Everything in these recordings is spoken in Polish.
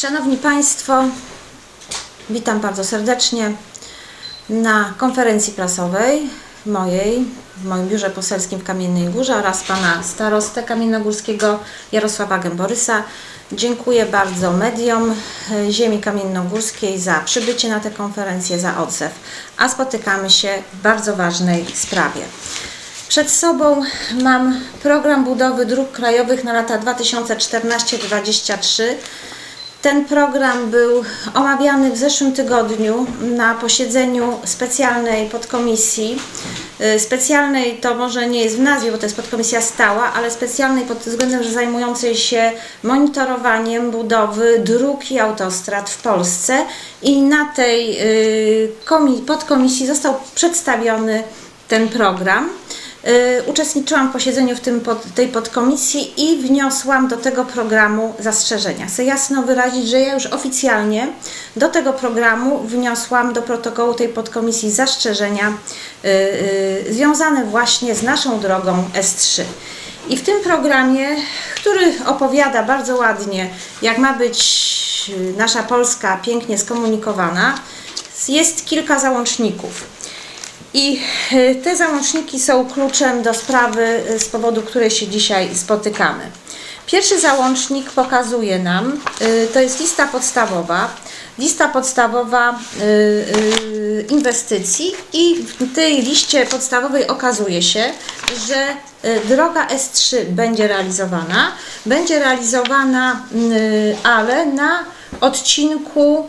Szanowni Państwo, witam bardzo serdecznie na konferencji prasowej mojej w moim biurze poselskim w Kamiennej Górze oraz pana starostę kamiennogórskiego Jarosława Gęborysa. Dziękuję bardzo mediom e, ziemi kamiennogórskiej za przybycie na tę konferencję, za odzew, a spotykamy się w bardzo ważnej sprawie. Przed sobą mam program budowy dróg krajowych na lata 2014-2023. Ten program był omawiany w zeszłym tygodniu na posiedzeniu specjalnej podkomisji. Y, Specjalnej to może nie jest w nazwie, bo to jest podkomisja stała, ale specjalnej pod względem, że zajmującej się monitorowaniem budowy dróg i autostrad w Polsce. I na tej y, komi- podkomisji został przedstawiony ten program. Y, Uczestniczyłam w posiedzeniu w tym pod, tej podkomisji i wniosłam do tego programu zastrzeżenia. Chcę jasno wyrazić, że ja już oficjalnie do tego programu wniosłam do protokołu tej podkomisji zastrzeżenia y, y, związane właśnie z naszą drogą S3. I w tym programie, który opowiada bardzo ładnie, jak ma być nasza Polska pięknie skomunikowana, jest kilka załączników. I y, te załączniki są kluczem do sprawy, y, z powodu której się dzisiaj spotykamy. Pierwszy załącznik pokazuje nam, y, to jest lista podstawowa, lista podstawowa inwestycji i w tej liście podstawowej okazuje się, że droga S3 będzie realizowana, będzie realizowana, ale na odcinku,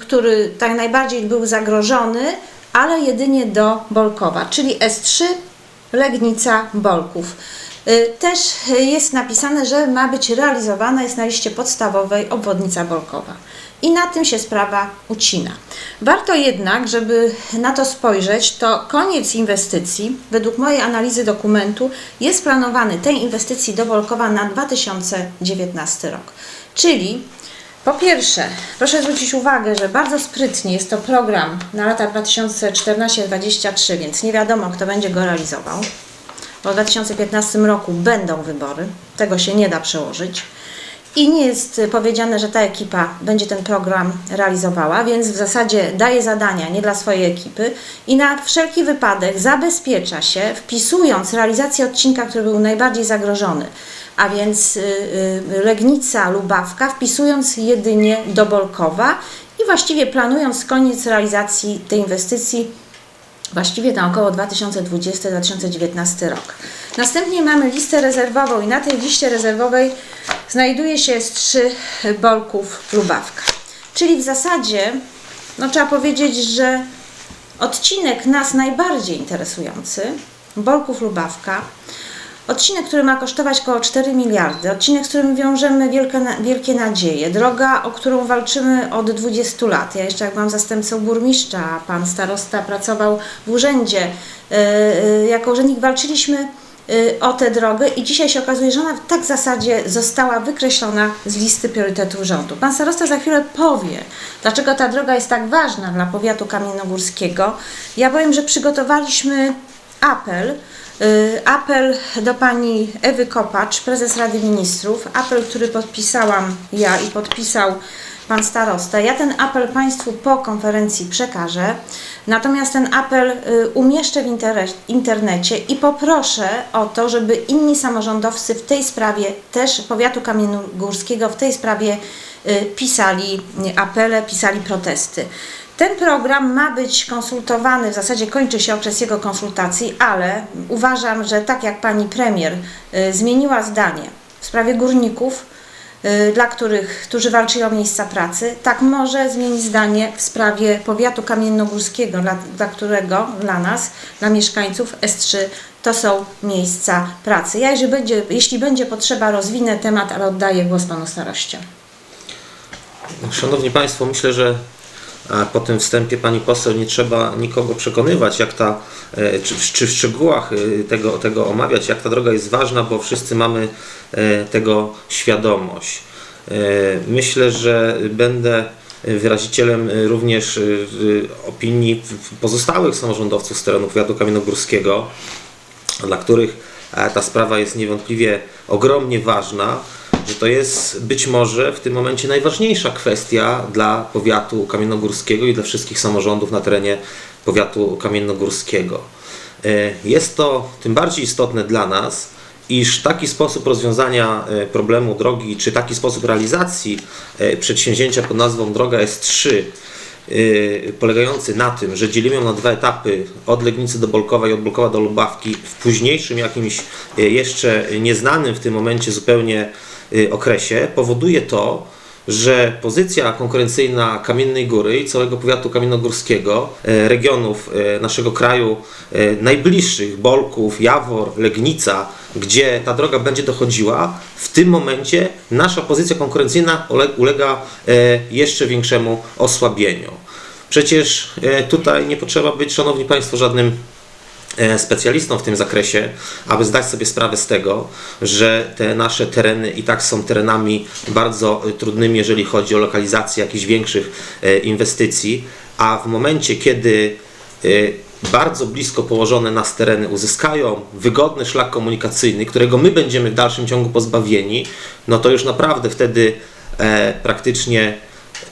który tak najbardziej był zagrożony, ale jedynie do Bolkowa, czyli S3 Legnica Bolków. Y, Też y, jest napisane, że ma być realizowana, jest na liście podstawowej obwodnica Bolkowa. I na tym się sprawa ucina. Warto jednak, żeby na to spojrzeć, to koniec inwestycji, według mojej analizy dokumentu, jest planowany tej inwestycji do Bolkowa na 2019 rok. Czyli po pierwsze, proszę zwrócić uwagę, że bardzo sprytnie jest to program na lata 2014-2023, więc nie wiadomo, kto będzie go realizował. Bo w 2015 roku będą wybory, tego się nie da przełożyć. I nie jest powiedziane, że ta ekipa będzie ten program realizowała, więc w zasadzie daje zadania nie dla swojej ekipy i na wszelki wypadek zabezpiecza się, wpisując realizację odcinka, który był najbardziej zagrożony, a więc y, y, Legnica, Lubawka, wpisując jedynie do Bolkowa i właściwie planując koniec realizacji tej inwestycji właściwie na około 2020-2019 rok. Następnie mamy listę rezerwową i na tej liście rezerwowej znajduje się z trzy Bolków Lubawka. Czyli w zasadzie, no trzeba powiedzieć, że odcinek nas najbardziej interesujący, Bolków Lubawka, Odcinek, który ma kosztować około 4 miliardy, odcinek, z którym wiążemy wielkie, wielkie nadzieje, droga, o którą walczymy od 20 lat. Ja jeszcze jak byłam zastępcą burmistrza, pan starosta pracował w urzędzie, yy, yy, jako urzędnik walczyliśmy o tę drogę i dzisiaj się okazuje, że ona w tak zasadzie została wykreślona z listy priorytetów rządu. Pan starosta za chwilę powie, dlaczego ta droga jest tak ważna dla powiatu kamiennogórskiego. Ja powiem, że przygotowaliśmy apel, Y, apel do pani Ewy Kopacz, prezes Rady Ministrów, apel, który podpisałam ja i podpisał pan starosta. Ja ten apel Państwu po konferencji przekażę, natomiast ten apel y, umieszczę w inter- internecie i poproszę o to, żeby inni samorządowcy w tej sprawie, też powiatu kamiennogórskiego w tej sprawie y, pisali apele, pisali protesty. Ten program ma być konsultowany, w zasadzie kończy się okres jego konsultacji, ale uważam, że tak jak pani premier y, zmieniła zdanie w sprawie górników, dla których, którzy walczyli o miejsca pracy, tak może zmienić zdanie w sprawie powiatu kamiennogórskiego, dla, dla którego, dla nas, dla mieszkańców S3 to są miejsca pracy. Ja, jeżeli będzie, jeśli będzie potrzeba, rozwinę temat, ale oddaję głos panu staroście. Szanowni Państwo, myślę, że po tym wstępie pani poseł nie trzeba nikogo przekonywać, jak ta, e, czy, czy w szczegółach e, tego, tego omawiać, jak ta droga jest ważna, bo wszyscy mamy e, tego świadomość. Myślę, że będę wyrazicielem również opinii pozostałych samorządowców z terenu powiatu kamiennogórskiego, dla których ta sprawa jest niewątpliwie ogromnie ważna, że to jest być może w tym momencie najważniejsza kwestia dla powiatu kamiennogórskiego i dla wszystkich samorządów na terenie powiatu kamiennogórskiego. E, Jest to tym bardziej istotne dla nas, iż taki sposób rozwiązania e, problemu drogi, czy taki sposób realizacji e, przedsięwzięcia pod nazwą Droga S3, y, polegający na tym, że dzielimy ją na dwa etapy od Legnicy do Bolkowa i od Bolkowa do Lubawki w późniejszym jakimś jeszcze nieznanym w tym momencie zupełnie okresie, powoduje to, że pozycja konkurencyjna Kamiennej Góry i całego powiatu kamiennogórskiego, e, regionów e, naszego kraju najbliższych, Bolków, Jawor, Legnica, gdzie ta droga będzie dochodziła, w tym momencie nasza pozycja konkurencyjna ule- ulega jeszcze większemu osłabieniu. Przecież tutaj nie potrzeba być, Szanowni Państwo, żadnym specjalistą w tym zakresie, aby zdać sobie sprawę z tego, że te nasze tereny i tak są terenami bardzo e, trudnymi, jeżeli chodzi o lokalizację jakichś większych e, inwestycji, a w momencie, kiedy e, bardzo blisko położone nas tereny uzyskają wygodny szlak komunikacyjny, którego my będziemy w dalszym ciągu pozbawieni, no to już naprawdę wtedy e, praktycznie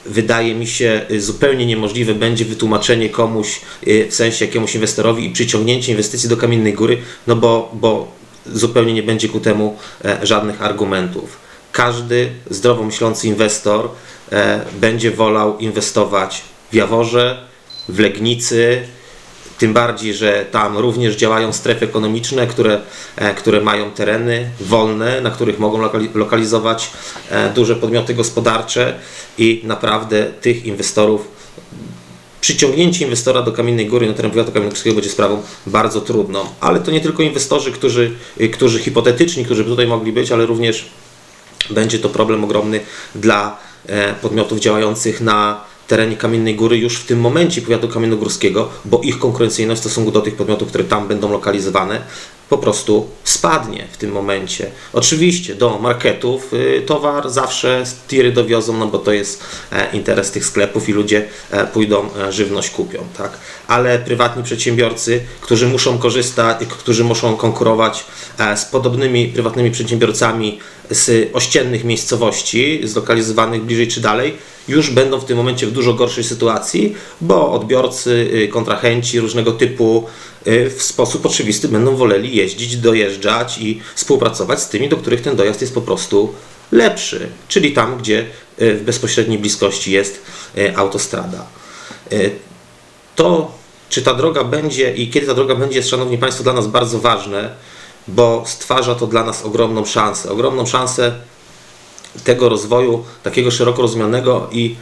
wydaje mi się y, zupełnie niemożliwe będzie wytłumaczenie komuś, y, w sensie jakiemuś inwestorowi i przyciągnięcie inwestycji do Kamiennej Góry, no bo, bo zupełnie nie będzie ku temu e, żadnych argumentów. Każdy zdrowo myślący inwestor e, będzie wolał inwestować w Jaworze, w Legnicy, tym bardziej, że tam również działają strefy ekonomiczne, które, e, które mają tereny wolne, na których mogą lokali- lokalizować e, duże podmioty gospodarcze i naprawdę tych inwestorów przyciągnięcie inwestora do Kamiennej Góry na teren powiatu kamiennogórskiego będzie sprawą bardzo trudną. Ale to nie tylko inwestorzy, którzy, którzy hipotetyczni, którzy by tutaj mogli być, ale również będzie to problem ogromny dla e, podmiotów działających na terenie Kamiennej Góry już w tym momencie powiatu kamiennogórskiego, bo ich konkurencyjność w stosunku do tych podmiotów, które tam będą lokalizowane, po prostu spadnie w tym momencie. Oczywiście do marketów y, towar zawsze tiry dowiozą, no bo to jest e, interes tych sklepów i ludzie e, pójdą e, żywność kupią, tak? Ale prywatni przedsiębiorcy, którzy muszą korzystać, którzy muszą konkurować z podobnymi prywatnymi przedsiębiorcami z ościennych miejscowości, zlokalizowanych bliżej czy dalej, już będą w tym momencie w dużo gorszej sytuacji, bo odbiorcy, y, kontrahenci różnego typu y, w sposób oczywisty będą woleli jeździć, dojeżdżać i współpracować z tymi, do których ten dojazd jest po prostu lepszy, czyli tam, gdzie y, w bezpośredniej bliskości jest autostrada. To, czy ta droga będzie i kiedy ta droga będzie, jest, Szanowni Państwo, dla nas bardzo ważne, bo stwarza to dla nas ogromną szansę. Ogromną szansę tego rozwoju, takiego szeroko rozumianego i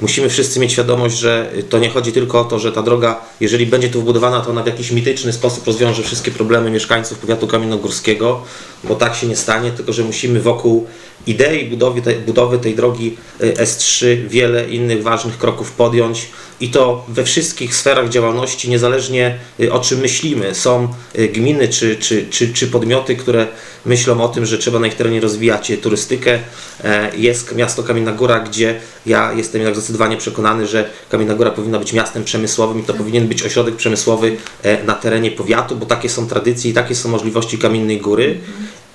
musimy wszyscy mieć świadomość, że to nie chodzi tylko o to, że ta droga, jeżeli będzie tu wbudowana, to ona w jakiś mityczny sposób rozwiąże wszystkie problemy mieszkańców powiatu kamiennogórskiego, bo tak się nie stanie, tylko że musimy wokół idei budowy tej, budowy tej drogi y, S3 wiele innych ważnych kroków podjąć i to we wszystkich sferach działalności, niezależnie y, o czym myślimy. Są y, gminy czy, czy, czy, czy podmioty, które myślą o tym, że trzeba na ich terenie rozwijać turystykę. E, Jest miasto Kamienna Góra, gdzie ja jestem jednak zdecydowanie przekonany, że Kamienna Góra powinna być miastem przemysłowym i to powinien być ośrodek przemysłowy e, na terenie powiatu, bo takie są tradycje i takie są możliwości Kamiennej Góry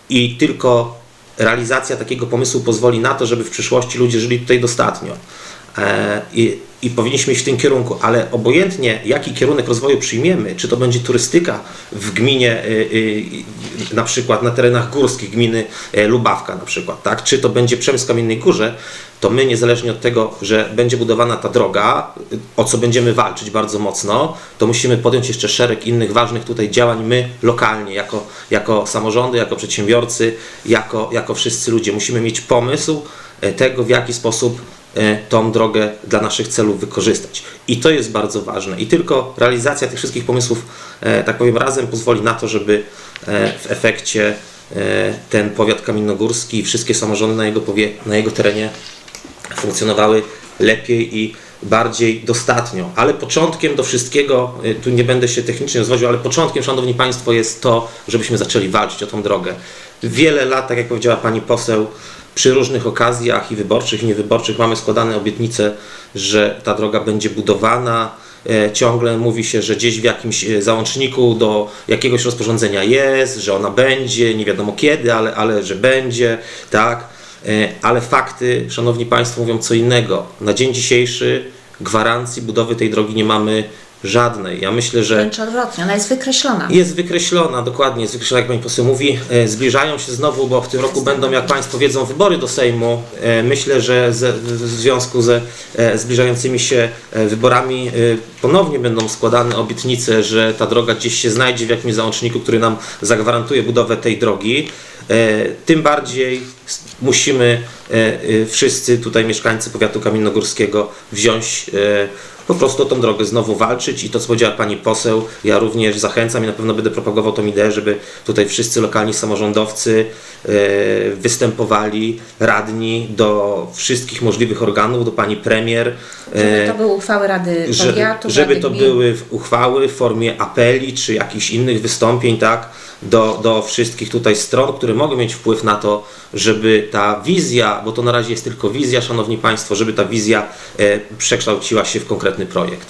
i tylko realizacja takiego pomysłu pozwoli na to, żeby w przyszłości ludzie żyli tutaj dostatnio. E, I, I powinniśmy iść w tym kierunku, ale obojętnie jaki kierunek rozwoju przyjmiemy, czy to będzie turystyka w gminie, y, y, na przykład na terenach górskich gminy e, Lubawka na przykład, tak? czy to będzie przemysł w Kamiennej Górze, to my niezależnie od tego, że będzie budowana ta droga, o co będziemy walczyć bardzo mocno, to musimy podjąć jeszcze szereg innych ważnych tutaj działań my lokalnie, jako, jako samorządy, jako przedsiębiorcy, jako, jako wszyscy ludzie. Musimy mieć pomysł e, tego, w jaki sposób e, tą drogę dla naszych celów wykorzystać. I to jest bardzo ważne. I tylko realizacja tych wszystkich pomysłów, e, tak powiem, razem pozwoli na to, żeby e, w efekcie e, ten powiat kamiennogórski i wszystkie samorządy na jego, powie, na jego terenie funkcjonowały lepiej i bardziej dostatnio. Ale początkiem do wszystkiego, y, tu nie będę się technicznie rozwodził, ale początkiem, Szanowni Państwo, jest to, żebyśmy zaczęli walczyć o tą drogę. Wiele lat, tak jak powiedziała Pani poseł, przy różnych okazjach i wyborczych, i niewyborczych mamy składane obietnice, że ta droga będzie budowana. E, Ciągle mówi się, że gdzieś w jakimś e, załączniku do jakiegoś rozporządzenia jest, że ona będzie, nie wiadomo kiedy, ale, ale że będzie, tak. E, ale fakty, Szanowni Państwo, mówią co innego. Na dzień dzisiejszy gwarancji budowy tej drogi nie mamy żadnej. Ja myślę, że Wręcz odwrotnie, ona jest wykreślona. jest wykreślona, dokładnie, jest wykreślona, jak pani poseł mówi. E, Zbliżają się znowu, bo w tym roku będą, jak państwo wiedzą, wybory do Sejmu. E, Myślę, że ze, w związku ze zbliżającymi się wyborami ponownie będą składane obietnice, że ta droga gdzieś się znajdzie w jakimś załączniku, który nam zagwarantuje budowę tej drogi. E, Tym bardziej musimy e, e, wszyscy tutaj mieszkańcy powiatu kamiennogórskiego wziąć po prostu o tą drogę znowu walczyć i to, co powiedziała Pani poseł, ja również zachęcam i na pewno będę propagował tą ideę, żeby tutaj wszyscy lokalni samorządowcy e, występowali, radni do wszystkich możliwych organów, do Pani premier, Żeby e, to były uchwały Rady Powiatu, żeby Rady to były uchwały w formie apeli czy jakichś innych wystąpień, tak, do, do wszystkich tutaj stron, które mogą mieć wpływ na to, żeby ta wizja, bo to na razie jest tylko wizja, Szanowni Państwo, żeby ta wizja e, przekształciła się w konkretny projekt.